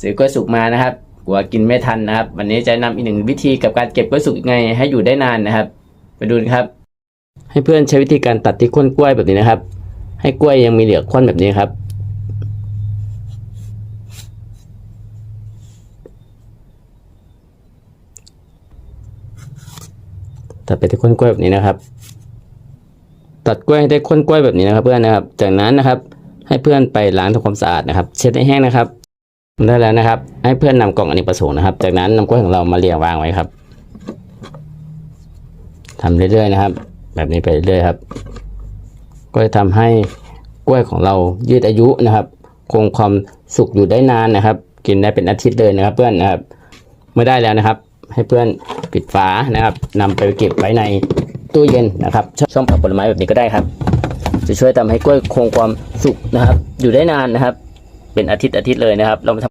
ซื้อกล้วยสุกมานะครับกลัวกินไม่ทันนะครับ วันนี้จะนำอีกหนึ่งวิธีกับการเก็บกล้วยสุกยังไงให้อยู่ได้นานนะครับ ไปดูครับ ให้เพื่อนใช้วิธีการตัดที่ก้นกล้วยแบบนี้นะครับ ให้กล้วยยังมีเหลือก้นแบบนี้ครับตัดไปที่ก้นกล้วยแบบนี้นะครับ ตัดกล้วยให้ได้ก้นกล้วยแบบนี้นะครับ เพื่อนนะครับ จากนั้นนะครับ ให้เพื่อนไปล้างทำความสะอาดนะครับ เช็ดให้แห้งนะครับ ได้แล้วนะครับ ให้เพื่อนนำกล่องอเนกประสงค์นะครับ จากนั้นนำกล้วยของเรามาเรียงวางไว้ครับทำเรื่อยๆนะครับ แบบนี้ไปเรื่อยๆครับ ก็จะทำให้กล้วยของเรายืดอายุนะครับ คงความสุกอยู่ได้นานนะครับ กินได้เป็นอาทิตย์เลยนะครับ เพื่อนนะครับเมื่อได้แล้วนะครับ ให้เพื่อนปิดฝานะครับนำไปเก็บไว้ในตู้เย็นนะครับ ช่องผักผลไม้แบบนี้ก็ได้ครับ จะช่วยทำให้กล้วยคงความสุกนะครับ อยู่ได้นานนะครับ เป็นอาทิตย์อาทิตย์เลยนะครับ เรามาทำ